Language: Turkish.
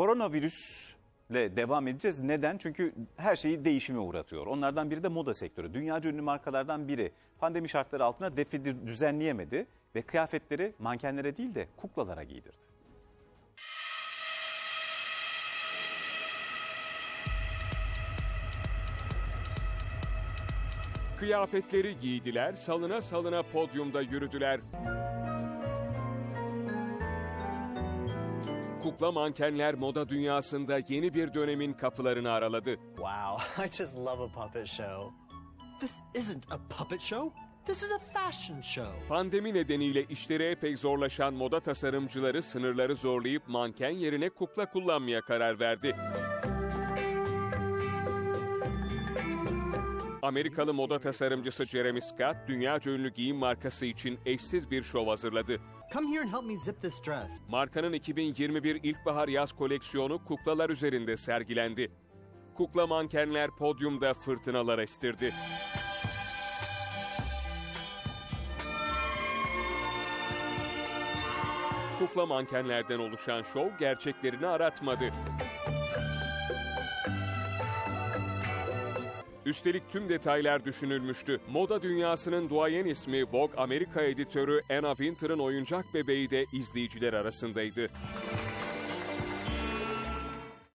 koronavirüsle devam edeceğiz. Neden? Çünkü her şeyi değişime uğratıyor. Onlardan biri de moda sektörü. Dünyaca ünlü markalardan biri pandemi şartları altında defile düzenleyemedi ve kıyafetleri mankenlere değil de kuklalara giydirdi. Kıyafetleri giydiler, salına salına podyumda yürüdüler. Kukla mankenler moda dünyasında yeni bir dönemin kapılarını araladı. Wow, I just love a puppet show. This isn't a puppet show. This is a fashion show. Pandemi nedeniyle işleri epey zorlaşan moda tasarımcıları sınırları zorlayıp manken yerine kukla kullanmaya karar verdi. Amerikalı moda tasarımcısı Jeremy Scott, dünyaca ünlü giyim markası için eşsiz bir şov hazırladı. Come here and help me zip this dress. Markanın 2021 ilkbahar yaz koleksiyonu kuklalar üzerinde sergilendi. Kukla mankenler podyumda fırtınalar estirdi. Kukla mankenlerden oluşan şov gerçeklerini aratmadı. Üstelik tüm detaylar düşünülmüştü. Moda dünyasının duayen ismi Vogue Amerika editörü Anna Winter'ın oyuncak bebeği de izleyiciler arasındaydı.